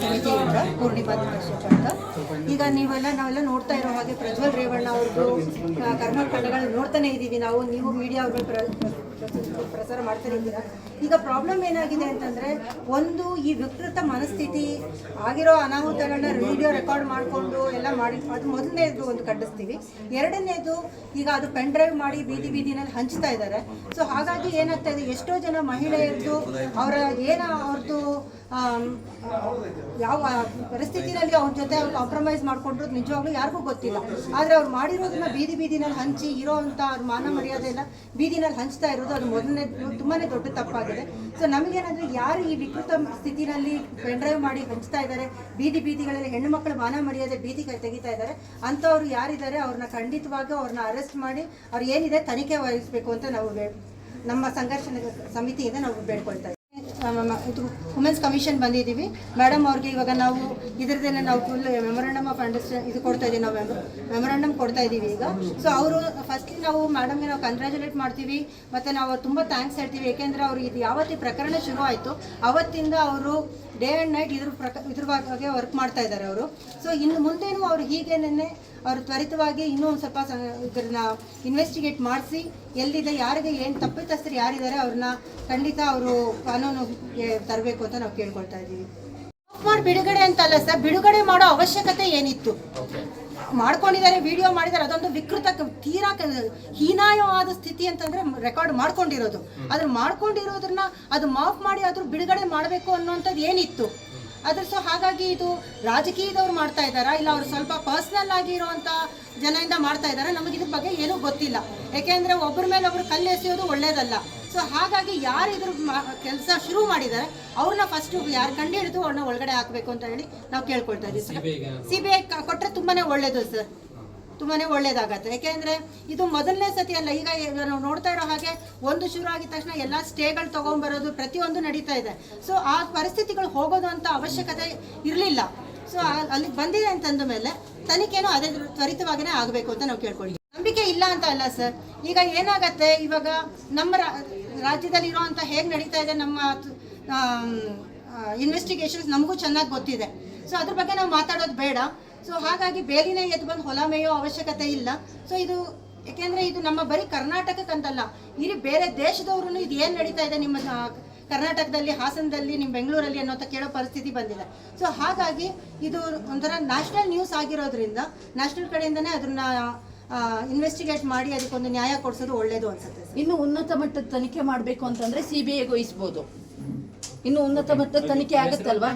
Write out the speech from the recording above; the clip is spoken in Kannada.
ಸಮಿತಿಯಿಂದ ಪೂರ್ಣಿಮಾ ಕಶ್ಯಪ್ ಅಂತ. ಈಗ ನೀವೆಲ್ಲ ನಾವೆಲ್ಲ ನೋಡ್ತಾ ಇರೋ ಹಾಗೆ ಪ್ರಜ್ವಲ್ ರೇವಣ್ಣ ಅವ್ರದ್ದು ಆ, ಕರ್ಮಕಾಂಡಗಳನ್ನ ನೋಡ್ತಾನೆ ಇದ್ದೀವಿ ನಾವು. ನೀವು ಮೀಡಿಯಾ ಅವ್ರ ಪ್ರಸಾರ ಮಾಡ್ತಾನೆ ಇದ್ದೀರಾ? ಈಗ ಪ್ರಾಬ್ಲಮ್ ಏನಾಗಿದೆ ಅಂತಂದ್ರೆ ಒಂದು ಈ ವಿಕೃತ ಮನಸ್ಥಿತಿ ಆಗಿರೋ ಅನಾಹುತಗಳನ್ನ ವಿಡಿಯೋ ರೆಕಾರ್ಡ್ ಮಾಡಿಕೊಂಡು ಎಲ್ಲ ಮಾಡಿ ಅದು ಮೊದಲನೇದು ಒಂದು ಖಂಡಿಸ್ತೀವಿ. ಎರಡನೇದು ಈಗ ಅದು ಪೆನ್ ಡ್ರೈವ್ ಮಾಡಿ ಬೀದಿ ಬೀದಿನಲ್ಲಿ ಹಂಚ್ತಾ ಇದ್ದಾರೆ. ಸೊ ಹಾಗಾಗಿ ಏನಾಗ್ತಾ ಇದೆ? ಎಷ್ಟೋ ಜನ ಮಹಿಳೆಯರದ್ದು ಅವರ ಏನ ಅವ್ರದ್ದು ಯಾವ ಪರಿಸ್ಥಿತಿನಲ್ಲಿ ಅವ್ರ ಜೊತೆ ಅವ್ರು ಕಾಂಪ್ರಮೈಸ್ ಮಾಡ್ಕೊಂಡ್ರು ನಿಜವಾಗ್ಲೂ ಯಾರಿಗೂ ಗೊತ್ತಿಲ್ಲ. ಆದರೆ ಅವ್ರು ಮಾಡಿರೋದನ್ನ ಬೀದಿ ಬೀದಿನಲ್ಲಿ ಹಂಚಿ ಇರೋವಂಥ ಅವ್ರ ಮಾನ ಮರ್ಯಾದೆ ಎಲ್ಲ ಬೀದಿನಲ್ಲಿ ಹಂಚ್ತಾ ಇರೋದು ಅದು ಮೊದಲನೇ ತುಂಬಾ ದೊಡ್ಡ ತಪ್ಪಾಗಿದೆ. ಸೊ ನಮಗೇನಂದ್ರೆ ಯಾರು ಈ ವಿಕೃತ ಸ್ಥಿತಿನಲ್ಲಿ ಪೆನ್ ಡ್ರೈವ್ ಮಾಡಿ ಹಂಚ್ತಾ ಇದ್ದಾರೆ ಬೀದಿ ಬೀದಿಗಳಲ್ಲಿ ಹೆಣ್ಣು ಮಕ್ಕಳ ಮಾನ ಮರ್ಯಾದೆ ಬೀದಿ ತೆಗಿತಾ ಇದ್ದಾರೆ ಅಂಥವ್ರು ಯಾರಿದ್ದಾರೆ ಅವ್ರನ್ನ ಖಂಡಿತವಾಗಿ ಅವ್ರನ್ನ ಅರೆಸ್ಟ್ ಮಾಡಿ ಅವ್ರು ಏನಿದೆ ತನಿಖೆ ವಹಿಸಬೇಕು ಅಂತ ನಾವು ನಮ್ಮ ಸಂಘರ್ಷ ಸಮಿತಿಯಿಂದ ನಾವು ಬೇಡ್ಕೊಳ್ತಾ ಇದ್ದೀವಿ. ಇದು ವುಮೆನ್ಸ್ ಕಮಿಷನ್ ಬಂದಿದ್ದೀವಿ. ಮೇಡಮ್ ಅವ್ರಿಗೆ ಇವಾಗ ನಾವು ಇದರದೇನೆ ನಾವು ಫುಲ್ ಮೆಮೊರಂಡಮ್ ಆಫ್ ಅಂಡರ್ಸ್ಟ್ಯಾಂಡ್ ಇದು ಕೊಡ್ತಾ ಇದ್ದೀವಿ ನಾವು ಮೆಮೊರಂಡಮ್ ಕೊಡ್ತಾ ಇದ್ದೀವಿ ಈಗ. ಸೊ ಅವರು ಫಸ್ಟ್ಲಿ ನಾವು ಮೇಡಮ್ಗೆ ನಾವು ಕಂಗ್ರ್ಯಾಚುಲೇಟ್ ಮಾಡ್ತೀವಿ. ಮತ್ತು ನಾವು ತುಂಬ ಥ್ಯಾಂಕ್ಸ್ ಹೇಳ್ತೀವಿ. ಏಕೆಂದರೆ ಅವರು ಇದು ಯಾವತ್ತಿ ಪ್ರಕರಣ ಶುರು ಆಯಿತು. ಅವತ್ತಿಂದ ಅವರು ಡೇ ಆ್ಯಂಡ್ ನೈಟ್ ಇದ್ರ ಪ್ರಕ, ಇದ್ರ ಬಗ್ಗೆ ವರ್ಕ್ ಮಾಡ್ತಾ ಇದ್ದಾರೆ ಅವರು. ಸೊ ಇನ್ನು ಮುಂದೇನು ಅವರು ಹೀಗೇನೆ ಅವರು ತ್ವರಿತವಾಗಿ ಇನ್ನೂ ಒಂದು ಸ್ವಲ್ಪ ಇದನ್ನ ಇನ್ವೆಸ್ಟಿಗೇಟ್ ಮಾಡಿಸಿ ಎಲ್ಲಿದೆ ಯಾರಿಗೆ ಏನು ತಪ್ಪಿತಸ್ಥರು ಯಾರಿದ್ದಾರೆ ಅವ್ರನ್ನ ಖಂಡಿತ ಅವರು ಕಾನೂನಿಗೆ ತರಬೇಕು ಅಂತ ನಾವು ಕೇಳ್ಕೊಳ್ತಾ ಇದ್ದೀವಿ. ಮಾಡಿ ಬಿಡುಗಡೆ ಅಂತಲ್ಲ ಸರ್ ಬಿಡುಗಡೆ ಮಾಡೋ ಅವಶ್ಯಕತೆ ಏನಿತ್ತು? ಮಾಡ್ಕೊಂಡಿದ್ದಾರೆ ವಿಡಿಯೋ ಮಾಡಿದ್ದಾರೆ ಅದೊಂದು ವಿಕೃತ ತೀರಾ ಹೀನಾಯವಾದ ಸ್ಥಿತಿ ಅಂತಂದ್ರೆ ರೆಕಾರ್ಡ್ ಮಾಡ್ಕೊಂಡಿರೋದು. ಅದ್ರ ಮಾಡ್ಕೊಂಡಿರೋದನ್ನ ಅದು ಮಾಫ್ ಮಾಡಿ ಆದ್ರೂ ಬಿಡುಗಡೆ ಮಾಡಬೇಕು ಅನ್ನೋಂಥದ್ದು ಏನಿತ್ತು? ಅದ್ರ ಸೊ ಹಾಗಾಗಿ ಇದು ರಾಜಕೀಯದವ್ರು ಮಾಡ್ತಾ ಇದ್ದಾರಾ? ಇಲ್ಲ ಅವ್ರು ಸ್ವಲ್ಪ ಪರ್ಸ್ನಲ್ ಆಗಿ ಇರುವಂತ ಜನರಿಂದ ಮಾಡ್ತಾ ಇದ್ದಾರೆ? ನಮಗೆ ಇದ್ರ ಬಗ್ಗೆ ಏನೂ ಗೊತ್ತಿಲ್ಲ. ಯಾಕೆಂದ್ರೆ ಒಬ್ಬರ ಮೇಲೆ ಒಬ್ರು ಕಲ್ಲು ಎಸೆಯೋದು ಒಳ್ಳೇದಲ್ಲ. ಸೊ ಹಾಗಾಗಿ ಯಾರು ಇದ್ರ ಕೆಲಸ ಶುರು ಮಾಡಿದ್ದಾರೆ ಅವ್ರನ್ನ ಫಸ್ಟ್ ಯಾರು ಕಂಡು ಹಿಡಿದು ಅವ್ರನ್ನ ಒಳಗಡೆ ಹಾಕಬೇಕು ಅಂತ ಹೇಳಿ ನಾವು ಕೇಳ್ಕೊಳ್ತಾ ಇದ್ದೀವಿ ಸಿ ಬಿ ಐ ಕೊಟ್ಟರೆ ತುಂಬಾನೇ ಒಳ್ಳೇದು ಸರ್ ತುಂಬಾನೇ ಒಳ್ಳೇದಾಗತ್ತೆ. ಯಾಕೆಂದ್ರೆ ಇದು ಮೊದಲನೇ ಸತಿ ಅಲ್ಲ, ಈಗ ನಾವು ನೋಡ್ತಾ ಇರೋ ಹಾಗೆ ಒಂದು ಶುರು ಆಗಿದ ತಕ್ಷಣ ಎಲ್ಲ ಸ್ಟೇಗಳು ತಗೊಂಡ್ಬರೋದು ಪ್ರತಿಯೊಂದು ನಡೀತಾ ಇದೆ. ಸೊ ಆ ಪರಿಸ್ಥಿತಿಗಳು ಹೋಗೋದು ಅಂತ ಅವಶ್ಯಕತೆ ಇರಲಿಲ್ಲ. ಸೊ ಅಲ್ಲಿಗೆ ಬಂದಿದೆ ಅಂತಂದ ಮೇಲೆ ತನಿಖೆನೂ ಅದೇ ತ್ವರಿತವಾಗಿನೇ ಆಗಬೇಕು ಅಂತ ನಾವು ಕೇಳ್ಕೊಳ್ತೀವಿ ನಂಬಿಕೆ ಇಲ್ಲ ಅಂತ ಅಲ್ಲ ಸರ್. ಈಗ ಏನಾಗತ್ತೆ, ಇವಾಗ ನಮ್ಮ ರಾಜ್ಯದಲ್ಲಿ ಇರುವಂತ ಹೇಗೆ ನಡೀತಾ ಇದೆ ನಮ್ಮ ಇನ್ವೆಸ್ಟಿಗೇಷನ್ಸ್ ನಮಗೂ ಚೆನ್ನಾಗಿ ಗೊತ್ತಿದೆ. ಸೊ ಅದ್ರ ಬಗ್ಗೆ ನಾವು ಮಾತಾಡೋದು ಬೇಡ. ಸೊ ಹಾಗಾಗಿ ಬೇಲಿನೇ ಎದ್ದು ಬಂದು ಹೊಲ ಮೇಯೋ ಅವಶ್ಯಕತೆ ಇಲ್ಲ. ಸೊ ಇದು ಯಾಕೆಂದ್ರೆ ಇದು ನಮ್ಮ ಬರೀ ಕರ್ನಾಟಕಕ್ಕಂತಲ್ಲ ಇಡೀ ಬೇರೆ ದೇಶದವ್ರು ಇದು ಏನು ನಡೀತಾ ಇದೆ ನಿಮ್ಮ ಕರ್ನಾಟಕದಲ್ಲಿ ಹಾಸನದಲ್ಲಿ ನಿಮ್ಮ ಬೆಂಗಳೂರಲ್ಲಿ ಅನ್ನೋ ಕೇಳೋ ಪರಿಸ್ಥಿತಿ ಬಂದಿದೆ. ಸೊ ಹಾಗಾಗಿ ಇದು ಒಂಥರ ನ್ಯಾಷನಲ್ ನ್ಯೂಸ್ ಆಗಿರೋದ್ರಿಂದ ನ್ಯಾಷನಲ್ ಕಡೆಯಿಂದನೇ ಅದನ್ನ ಇನ್ವೆಸ್ಟಿಗೇಟ್ ಮಾಡಿ ಅದಕ್ಕೊಂದು ನ್ಯಾಯ ಕೊಡಿಸೋದು ಒಳ್ಳೇದು ಅನ್ಸುತ್ತೆ ಸರ್. ಇನ್ನು ಉನ್ನತ ಮಟ್ಟದ ತನಿಖೆ ಮಾಡಬೇಕು ಅಂತಂದ್ರೆ ಸಿಬಿಐಗೆ ವಹಿಸ್ಬೋದು. ಇನ್ನು ಉನ್ನತ ಮಟ್ಟದ ತನಿಖೆ ಆಗುತ್ತಲ್ವಾ?